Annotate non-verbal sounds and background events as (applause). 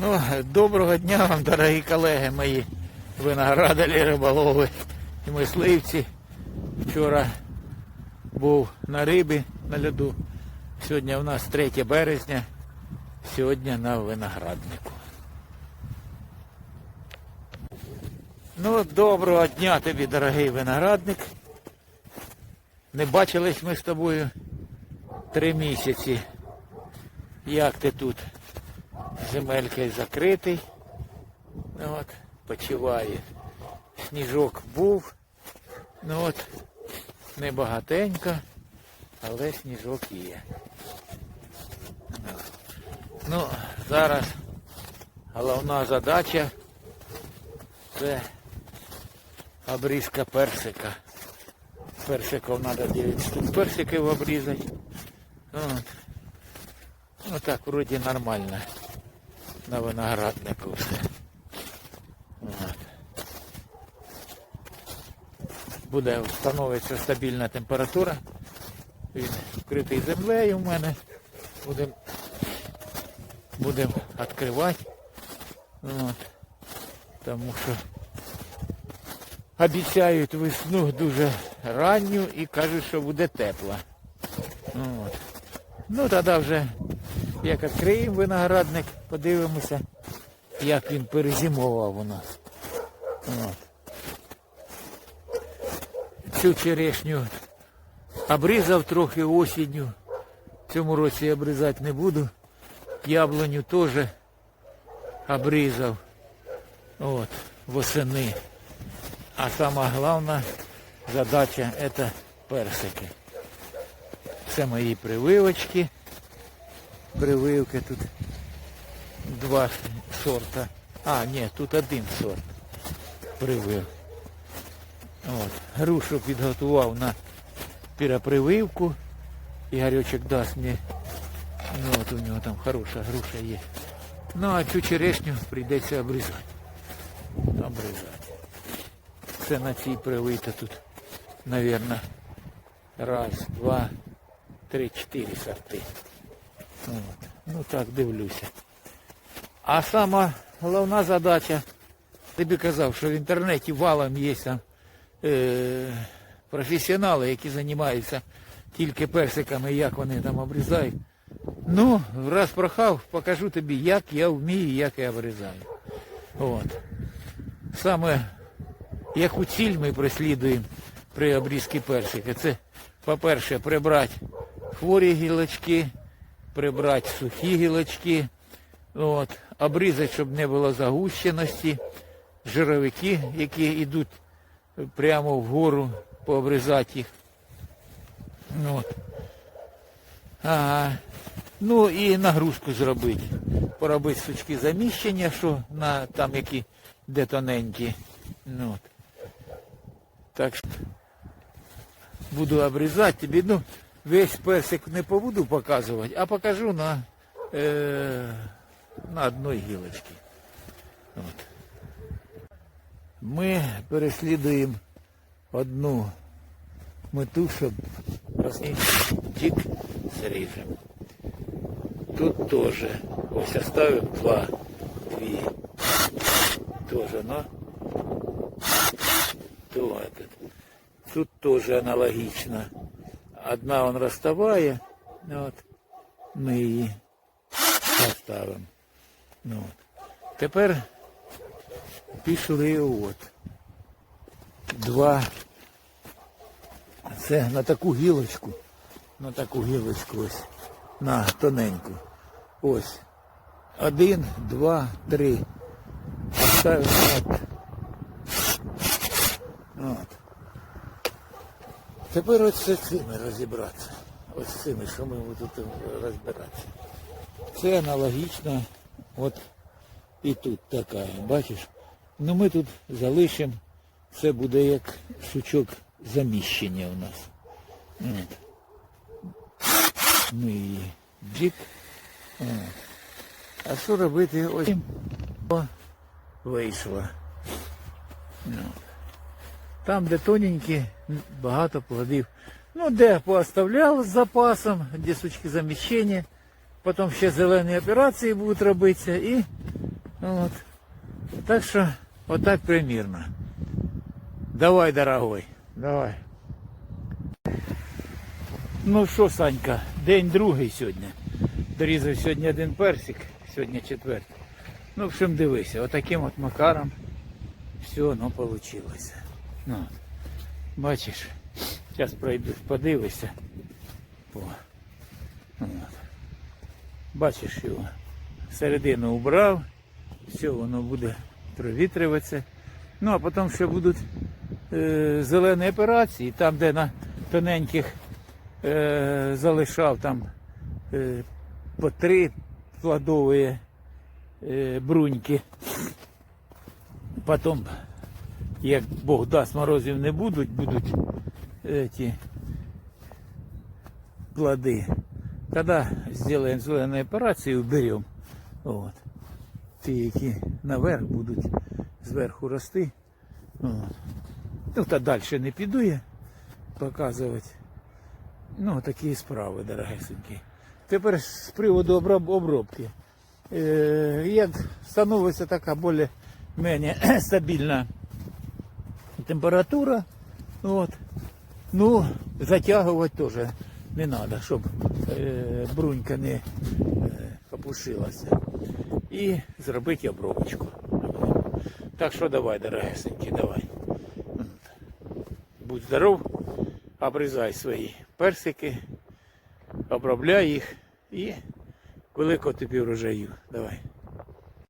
Ну, доброго дня вам, дорогі колеги мої виноградарі, риболови і мисливці. Вчора був на рибі на льоду. Сьогодні у нас 3 березня. Сьогодні на винограднику. Ну, доброго дня тобі, дорогий виноградник. Не бачились ми з тобою три місяці. Як ти тут? Земелькою закритий. Ну, от, почиває. Сніжок був. Ну от, небагатенько, але сніжок є. Ну, зараз головна задача це обрізка персика. Персиків треба 9 штук персиків обрізати. От. Ну так, вроді нормально на винограднику все. Буде встановиться стабільна температура. Він вкритий землею в мене. Будемо будем відкривати. От. Тому що обіцяють весну дуже ранню і кажуть, що буде тепла. От. Ну тоді вже як відкриємо виноградник, подивимося, як він перезимував у нас. От. Цю черешню обрізав трохи осінню. Цьому році я обрізати не буду. Яблуню теж обрізав. От, восени. А сама головна задача це персики. Це мої прививочки прививки тут два сорта. А, ні, тут один сорт привив. От. Грушу підготував на перепрививку. Ігорючок дасть мені. Ну от у нього там хороша груша є. Ну а цю черешню прийдеться обрізати. Обрізати. Це на цій привита тут, мабуть, раз, два, три, чотири сорти. От. Ну так дивлюся. А сама головна задача, тобі казав, що в інтернеті валом є там е, професіонали, які займаються тільки персиками, як вони там обрізають. Ну, раз прохав, покажу тобі, як я вмію, як я обрізаю. От. Саме яку ціль ми преслідуємо при обрізці персика. Це, по-перше, прибрати хворі гілочки прибрати сухі гілочки, от, обрізати, щоб не було загущеності, жировики, які йдуть прямо вгору, пообрізати їх. От. Ага. Ну і нагрузку зробити. Поробити сучки заміщення, що на там які де тоненькі. Ну, от. Так що буду обрізати тобі. Ну, весь персик не побуду показувати, а покажу на е, на одній гілочці. От. Ми переслідуємо одну мету, щоб тік зріжемо. Тут теж ось оставив два, дві. Тоже, ну. То, этот. Тут тоже аналогично. Одна он розставає, от, ми її поставимо. Ну, от. Тепер пішли от. Два. Це на таку гілочку. На таку гілочку ось. На тоненьку. Ось. Один, два, три. Поставимо от. От. Тепер ось з цими розібратися. Ось з цими, що ми тут розбиратися. Це аналогічно, от і тут така, бачиш? Ну ми тут залишимо, це буде як сучок заміщення у нас. От. Ми її джик. А що робити? Ось О, вийшло. От. Там, де тоненькі, багато плодів. Ну, де пооставляв з запасом, де сучки заміщення. Потім ще зелені операції будуть робитися і От. Так що, отак примірно. Давай, дорогой, давай. Ну що, Санька, день другий сьогодні. Дорізав сьогодні один персик, сьогодні четвертий. Ну, в общем, дивися, отаким от макаром все воно вийшло. Ну, бачиш, зараз пройдеш, подивишся. О. От. Бачиш його. Середину убрав, все, воно буде провітрюватися. Ну, а потім ще будуть е, зелені операції, там, де на тоненьких е, залишав там е, по три плодові е, бруньки. Потім, як Бог дасть, морозів не будуть, будуть ці плоди. Когда сделаем зеленую операцию, уберем. Вот. Ті, які наверх будуть зверху рости. От. Ну, та далі не піду я показувати. Ну, такі справи, дорогесенькі. Тепер з приводу обробки. Е, як становиться така більш-менш (clears throat) стабільна температура, от, ну, затягувати теж не треба, щоб е, брунька не е, опушилася. І зробити обробочку. Так що давай, дорогесенькі, давай. Будь здоров, обрізай свої персики, обробляй їх і великого тобі врожаю. Давай.